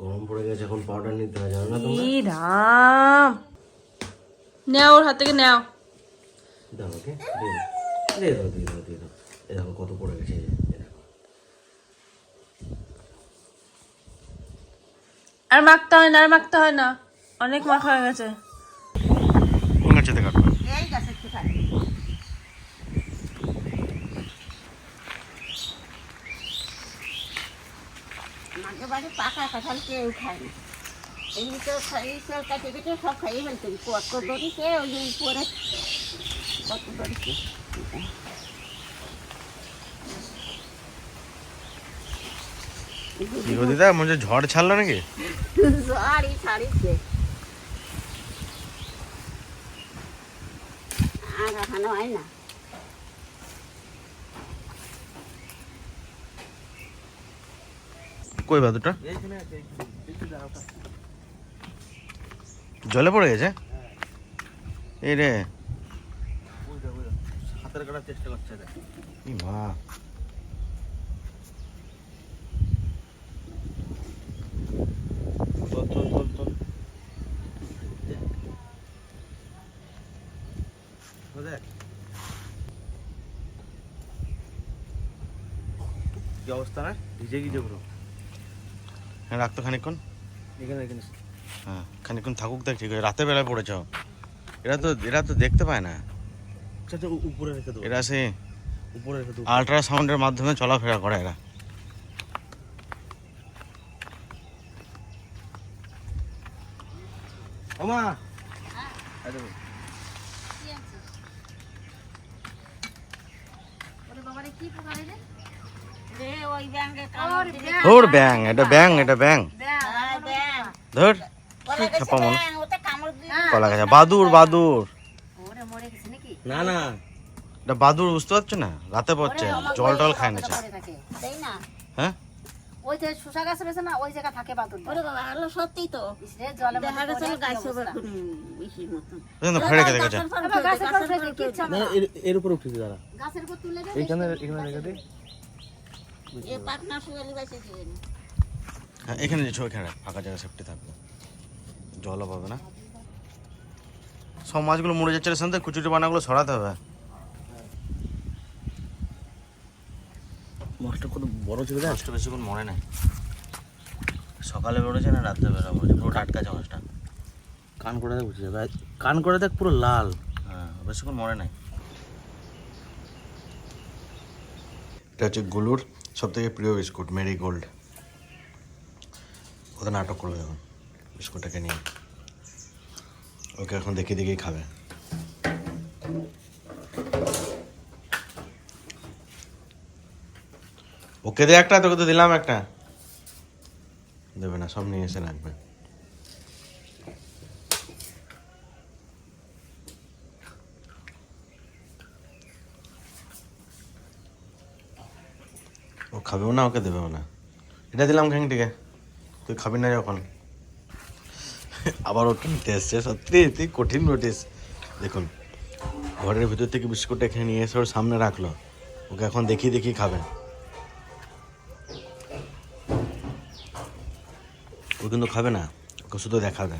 গরম পড়ে গেছে এখন পাউডার নিতে হয় জানো না তোমরা? রাম। নেও ওর হাত থেকে নেও। দাও ওকে দিয়ে দাও। দিয়ে দাও দিয়ে দাও এ দেখো কত পড়ে গেছে এই দেখো। আর মাখতে হয় না আর মাখতে হয় না। অনেক মাখা হয়ে গেছে। কোন এই গাছের থেকে মাঝে বাড়ি পাকা কাঁঠাল কেউ খায়নি এমনি তো এই সব কাটে কেটে সব খাইয়ে ফেলতেন কত দড়িতে ওই যে উপরে কত দড়িতে দিদা মনে ঝড় ছাড়লো নাকি? আর হয় না। কই বাদুটা জলে পড়ে গেছে? এই রে। হাতের কাটার চেষ্টা কি অবস্থা না ভিজে গিয়েছে পুরো। হ্যাঁ রাখতো খানিকক্ষণ। এখানে এখানে হ্যাঁ খানিকক্ষণ থাকুক দেখ ঠিক আছে। রাতের বেলায় পড়েছ। এরা তো এরা তো দেখতে পায় না। আচ্ছা আচ্ছা, উপরে রেখে দেবো। এরা সে উপরে রেখে দেবো। আল্ট্রাসাউন্ডের মাধ্যমে চলাফেরা করে এরা। ওমা! এই দেখো। রে ওই ব্যাঙ্গে ওর ব্যাং এটা ব্যাং এটা ব্যাং ব্যাং ধর মনে কলা গাছ। বাদুর বাদুর ওরে মরে গেছে নাকি? না না। এটা বাদুর বুঝতে পারছ না? রাতে পড়ছে। জল টল খায় না হ্যাঁ? ওই যে শসা গাছ রয়েছে না ওই জায়গা থাকে বাদুর ওরে বাবা হলো সত্যি তো। জলে দেখা গেছে গাছে বেশির ফেড়ে গেছে এর উপরে দাঁড়া। গাছের উপর তুলে দে এইখানে এখানে রেখে দে। হ্যাঁ এখানে যে এখানে ফাঁকা জায়গা সেফটি থাকবে। জলও পাবে না। সব মাছগুলো মরে যাচ্ছে রে শান্ত কুচুরি বানাগুলো সরাতে হবে। মাছটা কত বড় ছিল দেখ মাছটা বেশিক্ষণ মরে নাই। সকালে বেরোছে না রাত্রে বেরোবো। পুরো টাটকা আছে মাছটা। কান করে দেখ বুঝে। যাবে কান করে দেখ পুরো লাল। হ্যাঁ বেশিক্ষণ মরে নাই। এটা হচ্ছে গুলুর সব থেকে প্রিয় বিস্কুট মেরি গোল্ড ওদের নাটক করবে এখন বিস্কুটটাকে নিয়ে। ওকে এখন দেখে দেখেই খাবে। ওকে দে একটা, তোকে তো দিলাম একটা। দেবে না, সব নিয়ে এসে রাখবে। ও খাবেও না, ওকে দেবেও না। এটা দিলাম ঘ্যাংটিকে তুই খাবি না যখন। আবার ওকে নিতে এসছে, সত্যি, তুই কঠিন নোটিস দেখুন, ঘরের ভিতর থেকে বিস্কুটটা এখানে নিয়ে এসে ওর সামনে রাখল। ওকে এখন দেখি দেখি খাবে ও কিন্তু খাবে না, ওকে শুধু দেখাবে।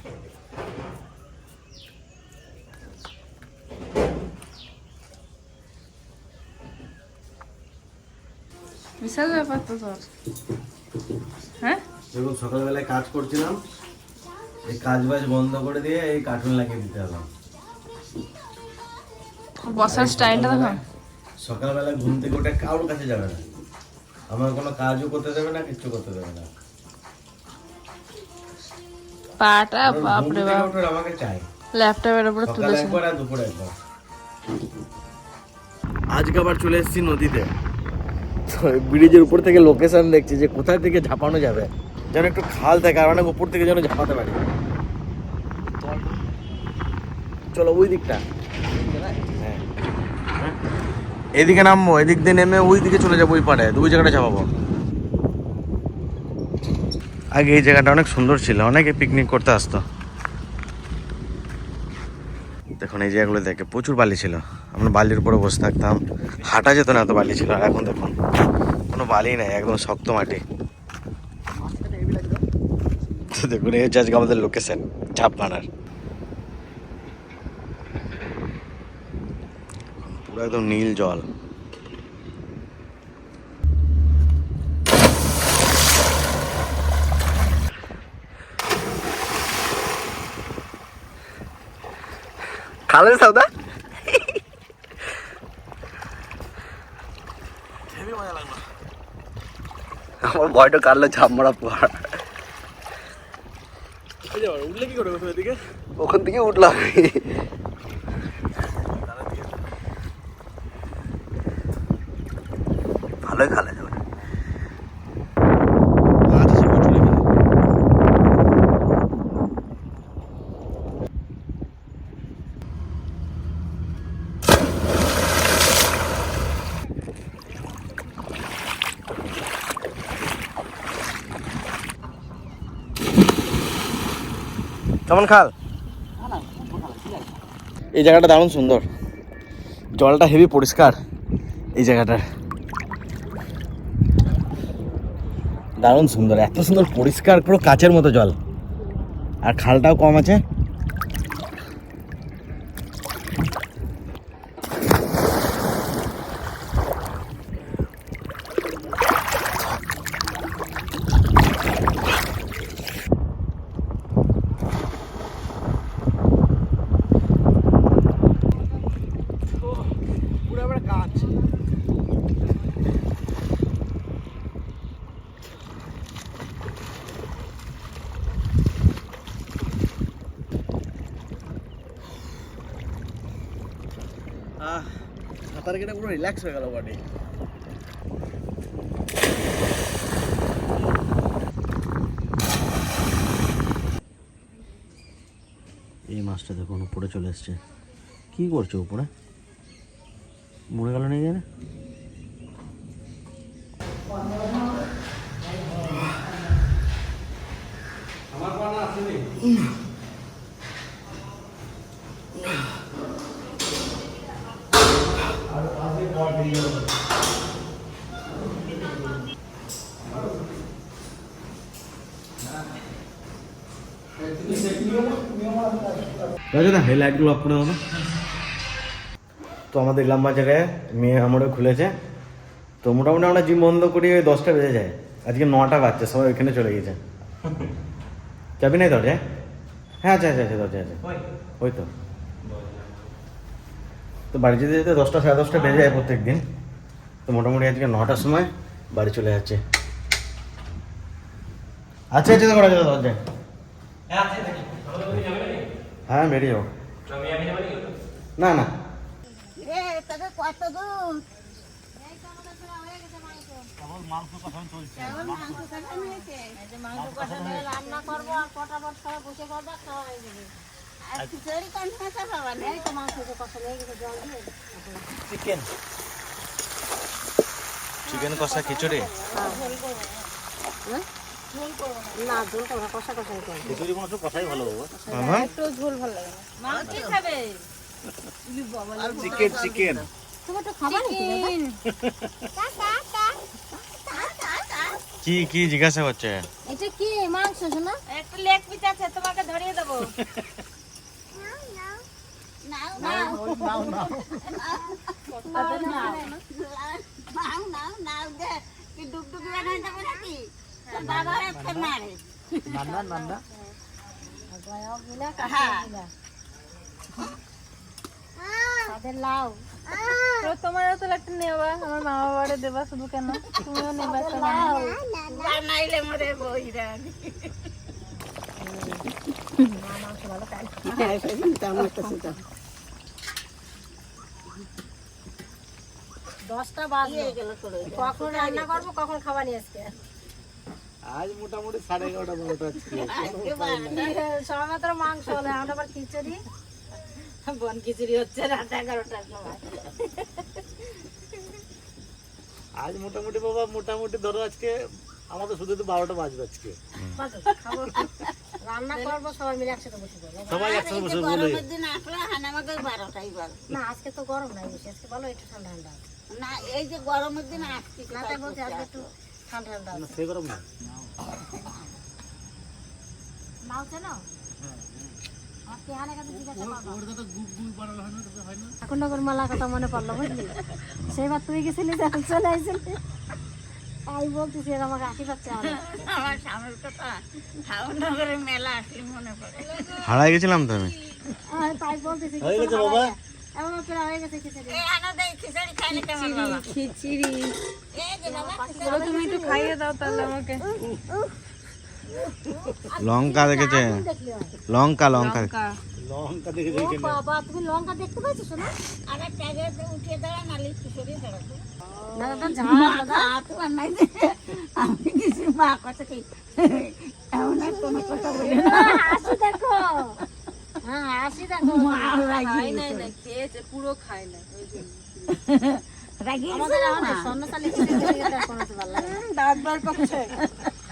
বিশাল ব্যাপার তো তোর। হ্যাঁ? দেখুন সকালবেলায় কাজ করছিলাম। এই কাজ বাজ বন্ধ করে দিয়ে এই কার্টুন লাগিয়ে দিতে হলাম বসার স্টাইলটা দেখো সকালবেলা ঘুম থেকে উঠে কারোর কাছে যাবে না। আমার কোনো কাজও করতে দেবে না কিচ্ছু করতে দেবে না। পাটা ঘুম বাপরে বাপ। আমাকে চাই। ল্যাপটপের উপরে তুলেছে একবার আর দুপুরে একবার। আজকে আবার চলে এসেছি নদীতে। তো ব্রিজের উপর থেকে লোকেশন দেখছি যে কোথায় থেকে ঝাপানো যাবে। যেন একটু খাল থাকে, আর অনেক উপর থেকে যেন ঝাপাতে পারি। চলো ওই দিকটা। হ্যাঁ। এদিকে নামবো, এদিক দিয়ে নেমে ওই দিকে চলে যাব ওই পারে দুই জায়গাটা চাপাবো আগে এই জায়গাটা অনেক সুন্দর ছিল, অনেকে পিকনিক করতে আসতো। দেখুন, এই জায়গাগুলো দেখে প্রচুর বালি ছিল। আমরা বালির উপরে বসে থাকতাম। হাঁটা যেত না এত বালি ছিল, আর এখন দেখুন, কোনো বালি নাই, একদম শক্ত মাটি। দেখুন, এই হচ্ছে আজকে আমাদের লোকেশন মারার। পুরো একদম নীল জল। খালের সৌদা আমার ভয়টা কাটলো ঝাপ মারা পর উঠলে কি করে এদিকে ওখান থেকে উঠলাম। ভালোই খালে। কেমন খাল? এই জায়গাটা দারুণ সুন্দর। জলটা হেভি পরিষ্কার এই জায়গাটার। দারুণ সুন্দর, এত সুন্দর পরিষ্কার পুরো কাচের মতো জল। আর খালটাও কম আছে পুরো আবার কাজ আহ সাঁতার পুরো রিল্যাক্স হয়ে গেল বডি এই মাছটা দেখুন উপরে চলে এসছে। কি করছে উপরে? মরে গেল নাকি জানে রাজা এই লাইটগুলো অফ করে দাও তো আমাদের লম্বা জায়গায় মেয়ে আমারও খুলেছে। তো মোটামুটি আমরা জিম বন্ধ করি ওই দশটা বেজে যায়। আজকে নটা বাজছে সবাই ওইখানে চলে গেছে। চাবি নাই দরজায়? হ্যাঁ আচ্ছা আচ্ছা আচ্ছা দরজা আছে। ওই তো। তো বাড়ি যেতে যেতে দশটা সাড়ে দশটা বেজে যায় প্রত্যেক দিন তো মোটামুটি আজকে নটার সময় বাড়ি চলে যাচ্ছে। আচ্ছা আচ্ছা করা যাবে দরজায় হ্যাঁ বেরিয়ে যাও না না। কত দূর? কেমন মাংস হয়েছে? রান্না করব আর ফটাফট সবাই বসে করব খাওয়া হয়ে যাবে আর খিচুড়ি কোন ভাষা বাবা নেই এই তো মাংস যে কষা লেগে গেছে জল দিয়ে। চিকেন চিকেন কষা খিচুড়ি? না। ঝোল করব না। কষা কষাই করব। খিচুড়ি মাংস কষাই ভালো একটু ঝোল ভালো লাগে মা কি খাবে? চিকেন চিকেন তুমি একটু খাবার কি কি জিজ্ঞাসা করছে? এটা কি মাংস শোনা? একটা লেগ পিস আছে তোমাকে ধরিয়ে দেবো। লাউ তো তোমারও তো একটা নেবা আমার মা বাবারে দেবা শুধু কেন তুমিও নেবা। বানাইলে মরে বইরা দশটা বাজে কখন রান্না করব কখন খাবার নিয়ে আজ মোটামুটি সাড়ে এগারোটা বারোটা আজকে মাংস হলে আমরা আবার খিচুড়ি। বন খিচুড়ি হচ্ছে রাত এগারোটার সময়। আজ মোটামুটি বাবা মোটামুটি ধরো আজকে আমাদের শুধু তো বারোটা বাজবে আজকে? রান্না করব সবাই মিলে একসাথে বসে সবাই একসাথে বসে গরমের দিন আসলে হানামাকে বারোটাই বল না আজকে তো গরম নাই বেশি আজকে বলো একটু ঠান্ডা ঠান্ডা আছে। না এই যে গরমের দিন আসছি না তাই বলছি আজকে একটু ঠান্ডা ঠান্ডা আছে। সে গরম না। নাও চেনো আমার তেহানের কাছে জিজ্ঞাসা করব ওর কথা হয় হয় ঠাকুরনগর মেলা মনে পড়ল বুঝলি? সেইবার তুই গেছিলি যখন চলে আসছিলি তাই বলতেছি আমাকে আশি পাচ্ছে আমার স্বামীর কথা ঠাকুরনগরের মেলা আসলে মনে পড়ে। হারাই গেছিলাম তো আমি। আর তাই বলতেছি খিচুড়ি। এই আনাদে খিচুড়ি খাইলে কেমন বাবা? খিচুড়ি। এই যে বাবা বলো তুমি একটু খাইয়ে দাও তাহলে আমাকে। লঙ্কা দেখেছে? লঙ্কা লঙ্কা লঙ্কা লঙ্কা দেখে বাবা তুমি লঙ্কা দেখতে পাইছো শোনা? আবার ট্যাগে উঠিয়ে দাঁড়া নালি খিচুড়ি দাঁড়াবো দাদা তো ঝাল দাদা। হাত বানাই দে। আমি কিছু মা কথা কি এমন কোনো কথা বলি না। হাসি দেখো।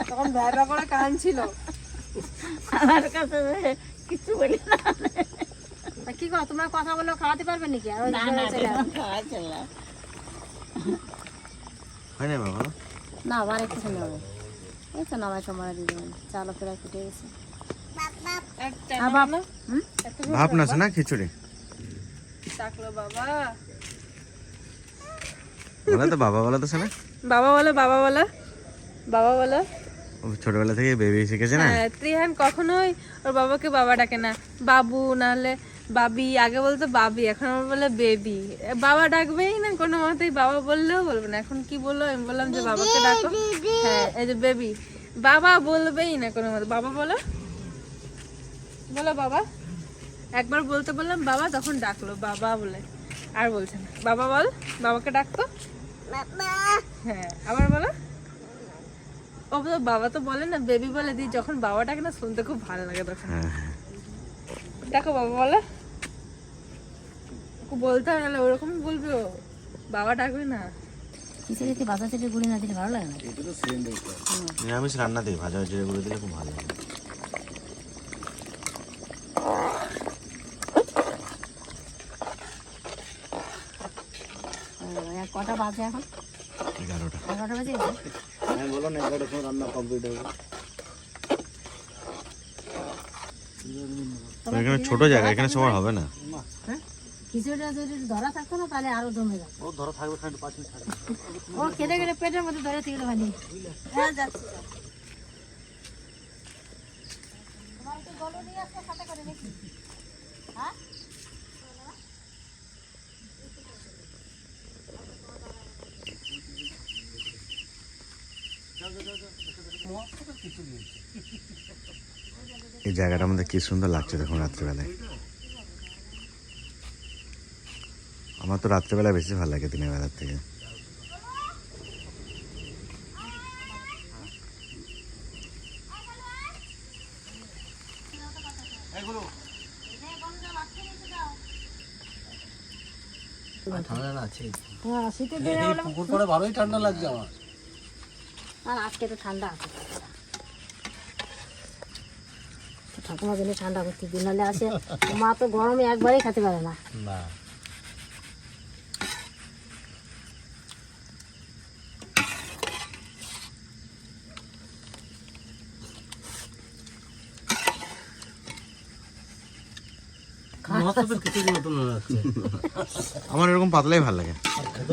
তখন ভ্যাবা করে কান আমার কাছে কিছু বলি না। কি করো তোমরা কথা বলে খাওয়াতে পারবে নাকি? আর না হয় বাবা? না আবার একটু সময় হবে। এই তো নামার সময় দিয়ে চালো প্রায় ফুটে গেছে একটা আর বাপ হুম? ভাব না না খিচুড়ি। বাবা। বলে তো বাবা বলে তো শোনা। বাবা বলো বাবা বলো বাবা বলো। ছোটবেলা থেকে বেবি শিখেছে না? ত্রিহান কখনোই ওর বাবাকে বাবা ডাকে না। বাবু নাহলে বাবি আগে বলতো বাবি এখন আমার বলে বেবি। বাবা ডাকবেই না কোনো মতেই বাবা বললেও বলবে না। এখন কি বলল? আমি বললাম যে বাবাকে ডাকো। হ্যাঁ এই যে বেবি। বাবা বলবেই না কোনো মতে। বাবা বলো বলো বাবা। একবার বলতে বললাম বাবা তখন ডাকলো বাবা বলে। আর বলছে না। বাবা বল বাবাকে ডাকতো? হ্যাঁ আবার বলো। ও তো বাবা তো বলে না বেবি বলে দি যখন বাবা ডাকে না শুনতে খুব ভালো লাগে তখন। হ্যাঁ হ্যাঁ। দেখো বাবা বলে। ওকে বলতে হবে নাহলে ওরকমই বলবে ও। বাবা ডাকবে না। খিচুড়িতে বাজার থেকে গুড়ি না দিলে ভালো লাগে না? নিরামিষ রান্না দিই ভাজা জিরে গুঁড়ো দিলে খুব ভালো লাগে। কটা বাজে এখন? এগারোটা। এগারোটা বাজে? আমি বলো না এগারোটার সময় রান্না কমপ্লিট হবে। এখানে ছোট জায়গা এখানে সবার হবে না? খিচুড়িটা যদি ধরা থাকতো না তাহলে আরও জমে যাবে। ও ধরো থাকবে খানিক পাঁচ মিনিট থাকবে। ও কেটে কেটে পেটের মধ্যে ধরে থেকে হ্যাঁ যাচ্ছি। তোমার কি গলু নিয়ে আসবে সাথে করে নাকি হ্যাঁ? এই জায়গাটা আমাদের কি সুন্দর লাগছে দেখুন রাত্রিবেলায়। আমার তো রাত্রিবেলা বেশি ভালো লাগে দিনের বেলার থেকে। ঠান্ডা না আছে। হ্যাঁ শীতের দিনে পুকুর পরে ভালোই ঠান্ডা লাগছে আমার। আর আজকে তো ঠান্ডা আছে। তো ঠাকুমা জন্য ঠান্ডা করতে দিন নাহলে আসে মা তো গরমে একবারই খেতে পারে না। আমার এরকম পাতলাই ভালো লাগে।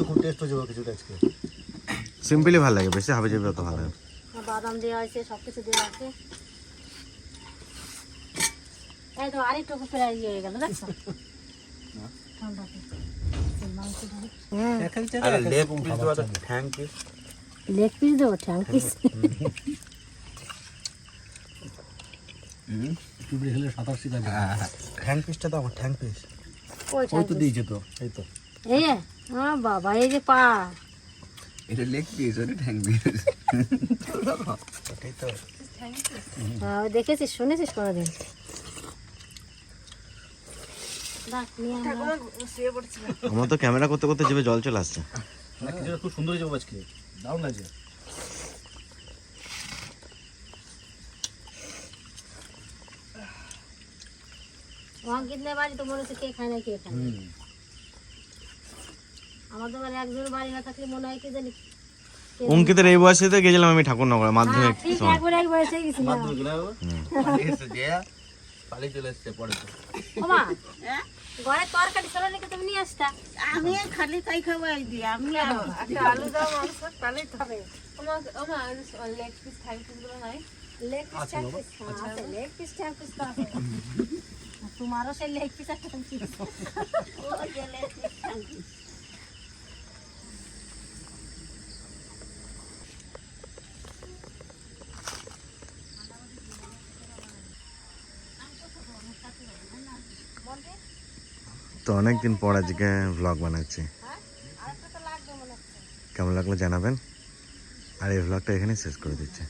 খুব টেস্ট হয়েছে আজকে। সিম্পলি ভালো লাগে বেশি হাবে যাবে অত ভালো লাগে না। আর বাদাম দেওয়া আছে সব কিছু দেওয়া আছে। এই তো আরেকটু প্রায় ইয়ে হয়ে গেল দেখছ? ঠান্ডা লেগ পিস দেবো ঠ্যাং পিস খিচুড়ি খেলে সাঁতার শিখা যায় ঠ্যাং পিসটা তো আমার ঠ্যাং পিস ওই ঠ্যাং ওই তো দিয়েছে তো এই তো। এই যে হ্যাঁ বাবা এই যে পা। এটা লেগ পিস ওটা ঠ্যাং পিস হ্যাঁ, দেখেছিস শুনেছিস কোনোদিন? ডাক নিয়ে আমরা আমার তো ক্যামেরা করতে করতে জিভে জল চলে আসছে। খুব সুন্দর বাবা আজকে দারুণ লাগছে। অঙ্কিতনের বাড়ি তো মনে হচ্ছে কে খায় না কে খায়। না। আমাদের বাড়ি একজন বাড়ি না থাকলে মনে হয় কি জানি অঙ্কিতের এই বয়সে তো গেছিলাম আমি ঠাকুরনগরে মাধ্যমিক ঠিক সময়। একবার এক বয়সে গেছিলাম। পালিয়ে চলে এসছে পরে তো। ওমা ঘরে তরকারি ছিল নাকি তুমি নিয়ে আসতা? আমি খালি তাই খাওয়াই দিই আমি আর আলু দাও মাংস আমার লেগ পিস থাই পিসগুলো নাই। লেগ পিস পিস আছে লেগ পিস আছে। তোমারও সেই লেগ পিস ও গেলে তো অনেকদিন পর আজকে ভ্লগ বানাচ্ছি। কেমন লাগল জানাবেন? আর এই ভ্লগটা এখানে শেষ করে দিচ্ছি।